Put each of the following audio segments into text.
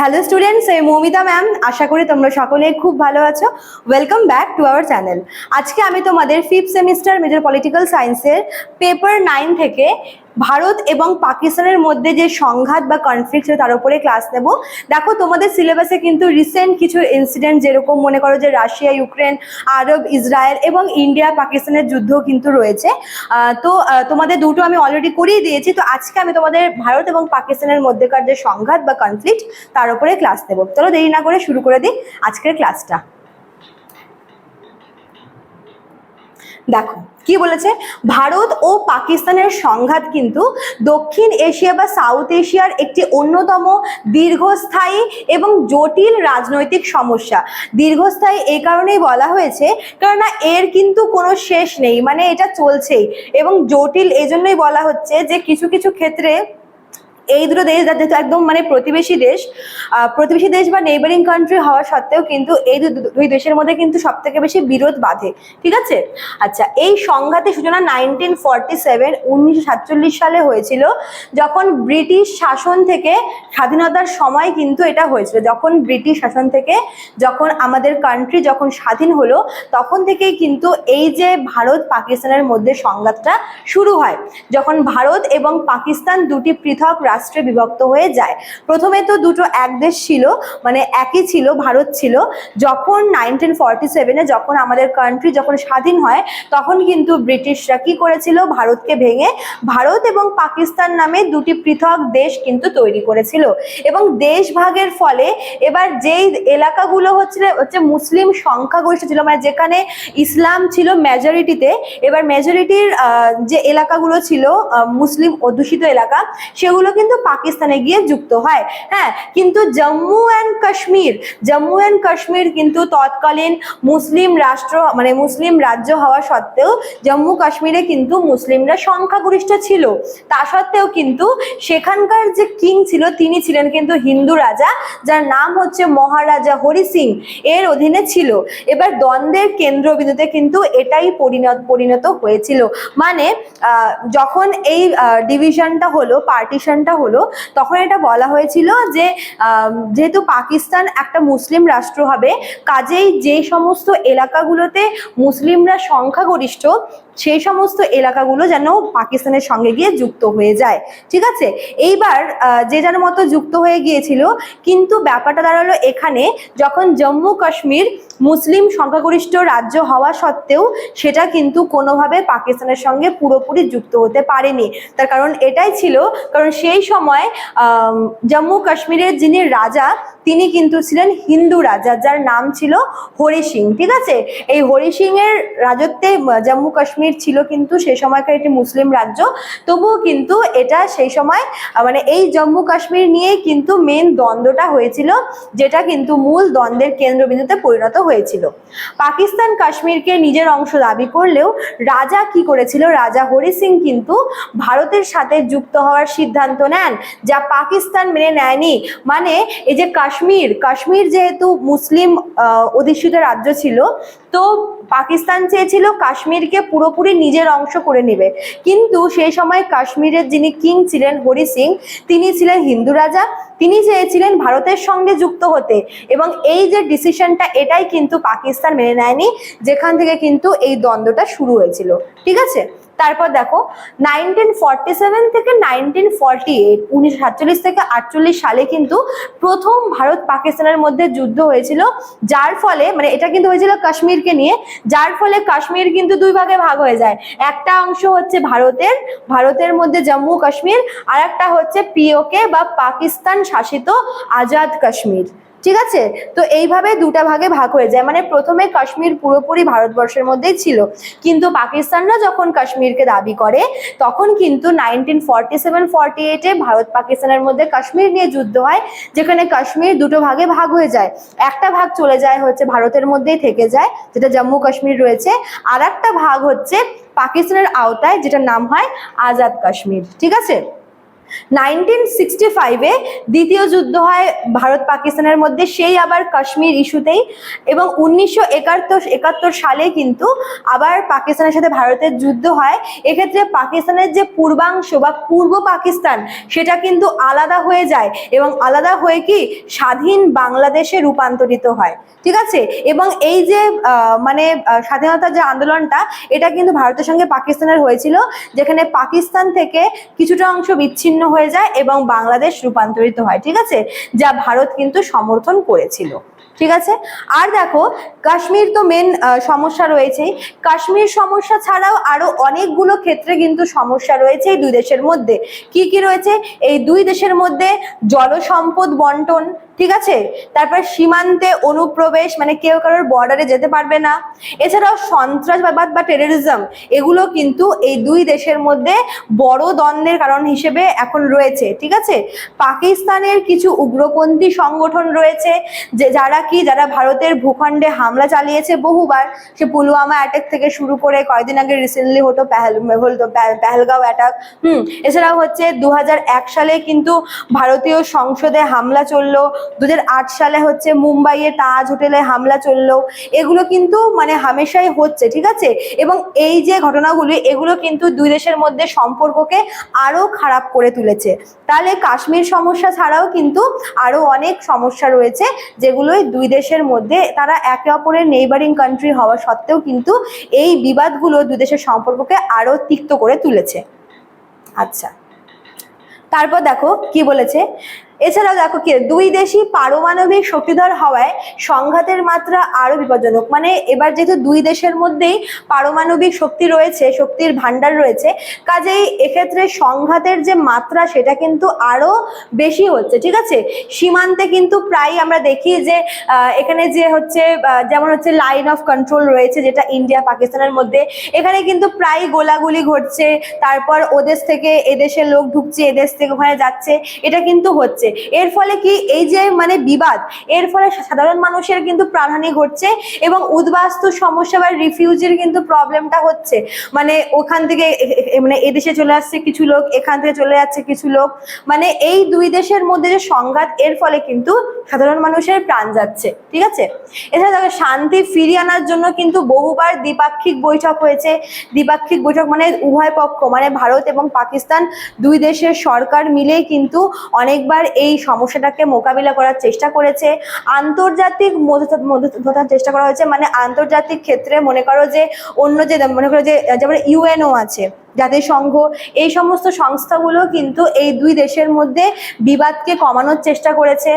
Hello students এই Moumita ma'am আশা করি তোমরা সকলে খুব ভালো আছো। Welcome back to our channel আজকে আমি তোমাদের ফিফথ সেমিস্টার মেজর পলিটিক্যাল সায়েন্সের পেপার নাইন থেকে ভারত এবং পাকিস্তানের মধ্যে যে সংঘাত বা কনফ্লিক্ট তার উপরে ক্লাস নেব। দেখো, তোমাদের সিলেবাসে কিন্তু রিসেন্ট কিছু ইনসিডেন্ট যেরকম মনে করো যে রাশিয়া, ইউক্রেন, আরব, ইসরায়েল এবং ইন্ডিয়া, পাকিস্তানের যুদ্ধ কিন্তু রয়েছে। তো তোমাদের দুটো আমি অলরেডি করিয়ে দিয়েছি। তো আজকে আমি তোমাদের ভারত এবং পাকিস্তানের মধ্যেকার যে সংঘাত বা কনফ্লিক্ট তার উপরে ক্লাস দেব চলো দেরি না করে শুরু করে দিই আজকের ক্লাসটা দেখো, কি বলেছে? ভারত ও পাকিস্তানের সংঘাত কিন্তু দক্ষিণ এশিয়া বা সাউথ এশিয়ার একটি অন্যতম দীর্ঘস্থায়ী এবং জটিল রাজনৈতিক সমস্যা। দীর্ঘস্থায়ী এই কারণেই বলা হয়েছে, কেননা এর কিন্তু কোনো শেষ নেই মানে এটা চলছেই। এবং জটিল এজন্যই বলা হচ্ছে যে কিছু কিছু ক্ষেত্রে এই দুটো দেশ যেহেতু একদম মানে প্রতিবেশী দেশ প্রতিবেশী দেশ বা নেইবারিং কান্ট্রি হওয়া সত্ত্বেও কিন্তু এই দুই দেশের মধ্যে কিন্তু সব থেকে বেশি বিরোধ বাঁধে। ঠিক আছে? আচ্ছা এই সংঘাতের সূচনা নাইনটিন ফর্টি সেভেন উনিশশো সাতচল্লিশ সালে হয়েছিল, যখন ব্রিটিশ শাসন থেকে স্বাধীনতার সময় কিন্তু এটা হয়েছিল। যখন ব্রিটিশ শাসন থেকে যখন আমাদের কান্ট্রি যখন স্বাধীন হলো, তখন থেকেই কিন্তু এই যে ভারত পাকিস্তানের মধ্যে সংঘাতটা শুরু হয়। যখন ভারত এবং পাকিস্তান দুটি পৃথক রাষ্ট্রে বিভক্ত হয়ে যায়। প্রথমে তো দুটো এক দেশ ছিল মানে একই ছিল, ভারত ছিল। যখন নাইনটিন ফর্টি সেভেনে যখন আমাদের কান্ট্রি যখন স্বাধীন হয়, তখন কিন্তু ব্রিটিশরা কি করেছিল? ভারতকে ভেঙে ভারত এবং পাকিস্তান নামে দুটি পৃথক দেশ কিন্তু তৈরি করেছিল। এবং দেশ ভাগের ফলে এবার যেই এলাকাগুলো হচ্ছে হচ্ছে মুসলিম সংখ্যাগরিষ্ঠ ছিল মানে যেখানে ইসলাম ছিল মেজরিটিতে এবার মেজরিটির যে এলাকাগুলো ছিল মুসলিম অধ্যুষিত এলাকা সেগুলো কিন্তু পাকিস্তানে গিয়ে যুক্ত হয়। হ্যাঁ কিন্তু জম্মু অ্যান্ড কাশ্মীর, জম্মু অ্যান্ড কাশ্মীর কিন্তু তৎকালীন মুসলিম রাষ্ট্র মানে মুসলিম রাজ্য হওয়া সত্ত্বেও জম্মু কাশ্মীরে কিন্তু মুসলিমরা সংখ্যাগরিষ্ঠ ছিল। তা সত্ত্বেও কিন্তু সেখানকার যে কিং ছিল, তিনি ছিলেন কিন্তু হিন্দু রাজা, যার নাম হচ্ছে মহারাজা হরি সিং। এর অধীনে ছিল। এবার দ্বন্দ্বের কেন্দ্রবিন্দুতে কিন্তু এটাই পরিণত পরিণত হয়েছিল। মানে যখন এই ডিভিশনটা হলো পার্টিশনটা হলো, তখন এটা বলা হয়েছিল যে যেহেতু পাকিস্তান একটা মুসলিম রাষ্ট্র হবে, কাজেই যে সমস্ত এলাকাগুলোতে মুসলিমরা সংখ্যাগরিষ্ঠ সেই সমস্ত এলাকাগুলো যেন পাকিস্তানের সঙ্গে গিয়ে যুক্ত হয়ে যায়। ঠিক আছে? এইবার যে যার মতো যুক্ত হয়ে গিয়েছিল, কিন্তু ব্যাপারটা দাঁড়াল এখানে যখন জম্মু কাশ্মীর মুসলিম সংখ্যাগরিষ্ঠ রাজ্য হওয়া সত্ত্বেও সেটা কিন্তু কোনোভাবে পাকিস্তানের সঙ্গে পুরোপুরি যুক্ত হতে পারেনি। তার কারণ এটাই ছিল, কারণ সেই সময় জম্মু কাশ্মীরের যিনি রাজা তিনি কিন্তু ছিলেন হিন্দু রাজা, যার নাম ছিল হরি সিং, ঠিক আছে? এই হরি সিং এর রাজত্বে জম্মু কাশ্মীর ছিল কিন্তু সেই সময়কার একটি মুসলিম রাজ্য, তবুও কিন্তু এটা সেই সময় মানে এই জম্মু কাশ্মীর নিয়েই কিন্তু মেন দ্বন্দ্বটা হয়েছিল, যেটা কিন্তু মূল দ্বন্দ্বের কেন্দ্রবিন্দুতে পরিণত হয়েছিল। পাকিস্তান কাশ্মীরকে নিজের অংশ দাবি করলেও রাজা কি করেছিল? রাজা হরি সিং কিন্তু ভারতের সাথে যুক্ত হওয়ার সিদ্ধান্ত নেন, যা পাকিস্তান মেনে নেয়নি। মানে এই যে কাশ্মীর কাশ্মীর যেহেতু মুসলিম অধিষ্ঠিত রাজ্য ছিল, তো পাকিস্তান চেয়েছিল কাশ্মীরকে পুরোপুরি নিজের অংশ করে নেবে। কিন্তু সেই সময় কাশ্মীরের যিনি কিং ছিলেন হরি সিং, তিনি ছিলেন হিন্দু রাজা, তিনি চেয়েছিলেন ভারতের সঙ্গে যুক্ত হতে। এবং এই যে ডিসিশনটা, এটাই কিন্তু পাকিস্তান মেনে নেয়নি, যেখান থেকে কিন্তু এই দ্বন্দ্বটা শুরু হয়েছিল। ঠিক আছে? তারপর দেখো নাইনটিন ফর্টি সেভেন থেকে নাইনটিন ফর্টি এইট উনিশশো সাতচল্লিশ থেকে আটচল্লিশ সালে কিন্তু প্রথম ভারত পাকিস্তানের মধ্যে যুদ্ধ হয়েছিল, যার ফলে মানে এটা কিন্তু হয়েছিল কাশ্মীরকে নিয়ে, যার ফলে কাশ্মীর কিন্তু দুই ভাগে ভাগ হয়ে যায়। একটা অংশ হচ্ছে ভারতের ভারতের মধ্যে জম্মু কাশ্মীর আর একটা হচ্ছে পিওকে বা পাকিস্তান শাসিত আজাদ কাশ্মীর। ঠিক আছে? তো এইভাবে দুটা ভাগে ভাগ হয়ে যায়। মানে প্রথমে কাশ্মীর পুরোপুরি ভারতবর্ষের মধ্যেই ছিল। কিন্তু পাকিস্তানরা যখন কাশ্মীরকে দাবি করে, তখন কিন্তু নাইনটিন ফর্টি সেভেন ফর্টি এইটে ভারত পাকিস্তানের মধ্যে কাশ্মীর নিয়ে যুদ্ধ হয়, যেখানে কাশ্মীর দুটো ভাগে ভাগ হয়ে যায়। একটা ভাগ চলে যায় হচ্ছে ভারতের মধ্যেই থেকে যায়, যেটা জম্মু কাশ্মীর রয়েছে। আর একটা ভাগ হচ্ছে পাকিস্তানের আওতায়, যেটার নাম হয় আজাদ কাশ্মীর। ঠিক আছে? নাইনটিন সিক্সটি ফাইভে দ্বিতীয় যুদ্ধ হয় ভারত পাকিস্তানের মধ্যে সেই আবার কাশ্মীর ইস্যুতেই এবং উনিশশো একাত্তর একাত্তর সালে কিন্তু আবার পাকিস্তানের সাথে ভারতের যুদ্ধ হয়। এক্ষেত্রে পাকিস্তানের যে পূর্বাংশ বা পূর্ব পাকিস্তান সেটা কিন্তু আলাদা হয়ে যায় এবং আলাদা হয়ে কি স্বাধীন বাংলাদেশে রূপান্তরিত হয়। ঠিক আছে? এবং এই যে মানে আহ, স্বাধীনতার যে আন্দোলনটা এটা কিন্তু ভারতের সঙ্গে পাকিস্তানের হয়েছিল যেখানে পাকিস্তান থেকে কিছুটা অংশ বিচ্ছিন্ন হয়ে যায় এবং বাংলাদেশ রূপান্তরিত হয়, ঠিক আছে? যা ভারত কিন্তু সমর্থন করেছিল, ঠিক আছে? আর দেখো, কাশ্মীর তো মেন সমস্যা রয়েছে কাশ্মীর সমস্যা ছাড়াও আরও অনেকগুলো ক্ষেত্রে কিন্তু সমস্যা রয়েছে এই দুই দেশের মধ্যে। কি কি রয়েছে? এই দুই দেশের মধ্যে জলসম্পদ বন্টন ঠিক আছে? তারপর সীমান্তে অনুপ্রবেশ মানে কেউ কারোর বর্ডারে যেতে পারবে না। এছাড়াও সন্ত্রাসবাদ বা টেরোরিজম এগুলো কিন্তু এই দুই দেশের মধ্যে বড় দ্বন্দ্বের কারণ হিসেবে এখন রয়েছে, ঠিক আছে? পাকিস্তানের কিছু উগ্রপন্থী সংগঠন রয়েছে, যে যারা কি, যারা ভারতের ভূখণ্ডে হামলা চালিয়েছে বহুবার। সে পুলওয়ামা অ্যাটাক থেকে শুরু করে কয়েকদিন আগে রিসেন্টলি হতো পেহেল হলো পে- পেহেলগাঁও অ্যাটাক হুম? এছাড়াও হচ্ছে দু সালে কিন্তু ভারতীয় সংসদে হামলা চলল। দু হাজার আট সালে হচ্ছে মুম্বাইয়ে তাজ হোটেলে হামলা চলল। এগুলো কিন্তু মানে হামেশাই হচ্ছে, ঠিক আছে? এবং এই যে ঘটনাগুলি, এগুলো কিন্তু দুই দেশের মধ্যে সম্পর্ককে আরও খারাপ করে তুলেছে। তাহলে কাশ্মীর সমস্যা ছাড়াও কিন্তু আরও অনেক সমস্যা রয়েছে যেগুলো এই দুই দেশের মধ্যে তারা একে অপরের নেইবারিং কান্ট্রি হওয়া সত্ত্বেও কিন্তু এই বিবাদগুলো দুই দেশের সম্পর্ককে আরও তিক্ত করে তুলেছে। আচ্ছা। তারপর দেখো, কি বলেছে? এছাড়াও দেখো কি, দুই দেশই পারমাণবিক শক্তিধর হওয়ায় সংঘাতের মাত্রা আরও বিপজ্জনক। মানে এবার যেহেতু দুই দেশের মধ্যেই পারমাণবিক শক্তি রয়েছে, শক্তির ভান্ডার রয়েছে, কাজেই এক্ষেত্রে সংঘাতের যে মাত্রা সেটা কিন্তু আরও বেশি হচ্ছে, ঠিক আছে? সীমান্তে কিন্তু প্রায় আমরা দেখি যে এখানে যে হচ্ছে যেমন হচ্ছে লাইন অফ কন্ট্রোল রয়েছে, যেটা ইন্ডিয়া, পাকিস্তানের মধ্যে, এখানে কিন্তু প্রায় গোলাগুলি ঘটছে, তারপর ওদেশ থেকে এদেশের লোক ঢুকছে, এদেশ থেকে ওখানে যাচ্ছে, এটা কিন্তু হচ্ছে। এর ফলে কি এই যে মানে বিবাদ, এর ফলে সাধারণ মানুষের কিন্তু প্রাণহানি ঘটছে এবং উদ্বাস্তু সমস্যা বা রিফিউজির কিন্তু প্রবলেমটা হচ্ছে। মানে ওখান থেকে মানে এদেশে চলে আসছে কিছু লোক, এখান থেকে চলে যাচ্ছে কিছু লোক। মানে এই দুই দেশের মধ্যে যে সংঘাত, এর ফলে কিন্তু সাধারণ মানুষের প্রাণ যাচ্ছে। ঠিক আছে? এছাড়া দেখো, শান্তি ফিরিয়ে আনার জন্য কিন্তু বহুবার দ্বিপাক্ষিক বৈঠক হয়েছে। দ্বিপাক্ষিক বৈঠক মানে উভয় পক্ষ মানে ভারত এবং পাকিস্তান দুই দেশের সরকার মিলেই কিন্তু অনেকবার এই সমস্যাটাকে মোকাবিলা করার চেষ্টা করেছে। আন্তর্জাতিক মধ্যস্থতার চেষ্টা করা হয়েছে। মানে আন্তর্জাতিক ক্ষেত্রে মনে করো যে অন্য যে মনে করো যে, যেমন ইউএনও আছে জাতিসংঘ এই সমস্ত সংস্থাগুলো কিন্তু এই দুই দেশের মধ্যে বিবাদকে কমানোর চেষ্টা করেছে।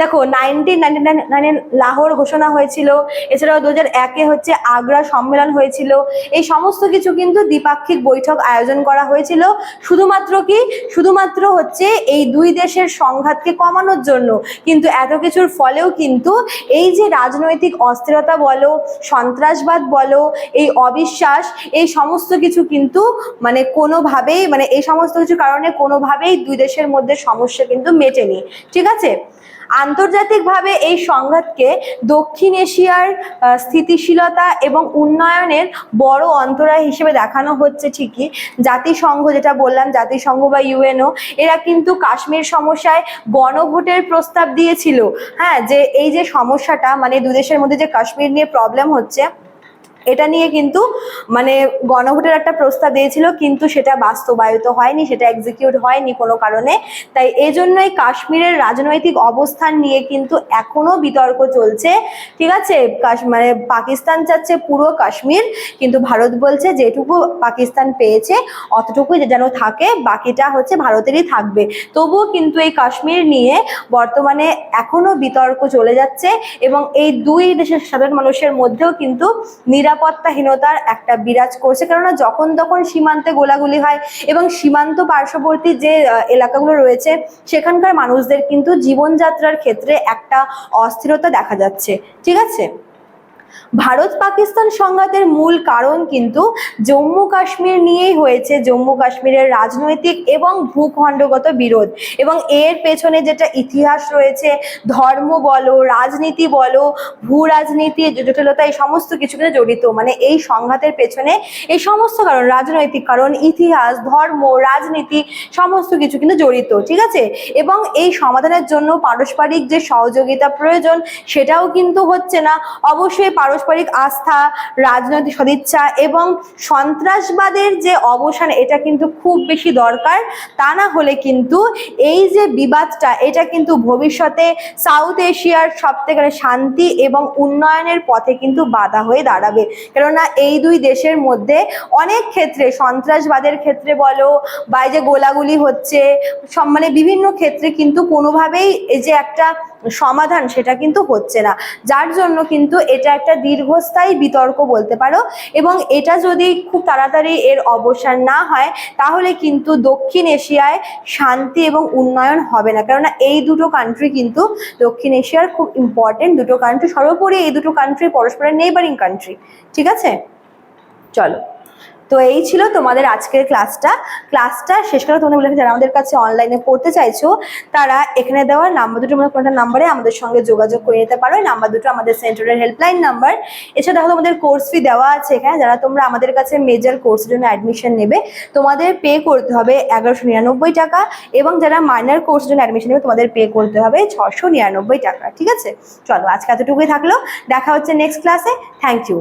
দেখো নাইনটিন নাইনটি নাইনে লাহোর ঘোষণা হয়েছিল, এছাড়াও দু হাজার একে হচ্ছে আগ্রা সম্মেলন হয়েছিল। এই সমস্ত কিছু কিন্তু দ্বিপাক্ষিক বৈঠক আয়োজন করা হয়েছিল। শুধুমাত্র কি? শুধুমাত্র হচ্ছে এই দুই দেশের সংঘাতকে কমানোর জন্য। কিন্তু এত কিছুর ফলেও কিন্তু এই যে রাজনৈতিক অস্থিরতা বলো, সন্ত্রাসবাদ বলো, এই অবিশ্বাস, এই সমস্ত কিছু কিন্তু মানে কোনোভাবেই মানে এই সমস্ত কিছু কারণে কোনোভাবেই দুই দেশের মধ্যে সমস্যা কিন্তু মেটেনি। ঠিক আছে? আন্তর্জাতিকভাবে এই সংঘাতকে দক্ষিণ এশিয়ার স্থিতিশীলতা এবং উন্নয়নের বড় অন্তরায় হিসেবে দেখানো হচ্ছে ঠিকই। জাতিসংঘ যেটা বললাম, জাতিসংঘ বা ইউএনও, এরা কিন্তু কাশ্মীর সমস্যায় গণভোটের প্রস্তাব দিয়েছিল। হ্যাঁ যে এই যে সমস্যাটা মানে দুদেশের মধ্যে যে কাশ্মীর নিয়ে প্রবলেম হচ্ছে এটা নিয়ে কিন্তু মানে গণভোটের একটা প্রস্তাব দিয়েছিল, কিন্তু সেটা বাস্তবায়িত হয়নি, সেটা এক্সিকিউট হয়নি কোনো কারণে। তাই এই জন্যই কাশ্মীরের রাজনৈতিক অবস্থান নিয়ে কিন্তু এখনও বিতর্ক চলছে। ঠিক আছে? মানে পাকিস্তান চাচ্ছে পুরো কাশ্মীর, কিন্তু ভারত বলছে যেটুকু পাকিস্তান পেয়েছে অতটুকু যেন থাকে, বাকিটা হচ্ছে ভারতেরই থাকবে। তবুও কিন্তু এই কাশ্মীর নিয়ে বর্তমানে এখনও বিতর্ক চলে যাচ্ছে এবং এই দুই দেশের সাধারণ মানুষের মধ্যেও কিন্তু নিরাপত্তাহীনতার একটা বিরাজ করছে। কেননা যখন তখন সীমান্তে গোলাগুলি হয় এবং সীমান্ত পার্শ্ববর্তী যে এলাকাগুলো রয়েছে, সেখানকার মানুষদের কিন্তু জীবনযাত্রার ক্ষেত্রে একটা অস্থিরতা দেখা যাচ্ছে। ঠিক আছে? ভারত পাকিস্তান সংঘাতের মূল কারণ কিন্তু জম্মু কাশ্মীর নিয়েই হয়েছে জম্মু কাশ্মীরের রাজনৈতিক এবং ভূখণ্ডগত বিরোধ। এবং এর পেছনে যেটা ইতিহাস রয়েছে, ধর্ম বলো, রাজনীতি বলো ভূ রাজনীতি জটিলতা, এই সমস্ত কিছু কিন্তু জড়িত। মানে এই সংঘাতের পেছনে এই সমস্ত কারণ, রাজনৈতিক কারণ, ইতিহাস, ধর্ম, রাজনীতি, সমস্ত কিছু কিন্তু জড়িত, ঠিক আছে? এবং এই সমাধানের জন্য পারস্পরিক যে সহযোগিতা প্রয়োজন, সেটাও কিন্তু হচ্ছে না। অবশ্যই পারস্পরিক আস্থা, রাজনৈতিক সদিচ্ছা এবং সন্ত্রাসবাদের যে অবসান, এটা কিন্তু খুব বেশি দরকার। তা না হলে কিন্তু এই যে বিবাদটা, এটা কিন্তু ভবিষ্যতে সাউথ এশিয়ার সব থেকে শান্তি এবং উন্নয়নের পথে কিন্তু বাধা হয়ে দাঁড়াবে। কেননা এই দুই দেশের মধ্যে অনেক ক্ষেত্রে, সন্ত্রাসবাদের ক্ষেত্রে বলো বা যে গোলাগুলি হচ্ছে, সব মানে বিভিন্ন ক্ষেত্রে কিন্তু কোনোভাবেই এই যে একটা সমাধান সেটা কিন্তু হচ্ছে না। যার জন্য কিন্তু এটা একটা দীর্ঘস্থায়ী বিতর্ক বলতে পারো এবং এটা যদি খুব তাড়াতাড়ি এর অবসান না হয়, তাহলে কিন্তু দক্ষিণ এশিয়ায় শান্তি এবং উন্নয়ন হবে না। কেননা এই দুটো কান্ট্রি কিন্তু দক্ষিণ এশিয়ার খুব ইম্পর্টেন্ট দুটো কান্ট্রি সর্বোপরি এই দুটো কান্ট্রি পরস্পরের নেইবারিং কান্ট্রি ঠিক আছে? চলো। তো এই ছিল তোমাদের আজকের ক্লাসটা ক্লাসটা শেষ করে তোমাদের বলে যারা আমাদের কাছে অনলাইনে পড়তে চাইছো, তারা এখানে দেওয়া নাম্বার দুটোর মধ্যে কোনটা নাম্বারে আমাদের সঙ্গে যোগাযোগ করে নিতে পারো। নাম্বার দুটো আমাদের সেন্টারের হেল্পলাইন নাম্বার এছাড়া দেখো তোমাদের কোর্স ফি দেওয়া আছে এখানে। যারা তোমরা আমাদের কাছে মেজর কোর্সের জন্য অ্যাডমিশন নেবে, তোমাদের পে করতে হবে এগারোশো নিরানব্বই টাকা এবং যারা মাইনার কোর্সের জন্য অ্যাডমিশন নেবে, তোমাদের পে করতে হবে ছশো নিরানব্বই টাকা। ঠিক আছে? চলো আজকে এতটুকুই থাকল। দেখা হচ্ছে নেক্সট ক্লাসে থ্যাংক ইউ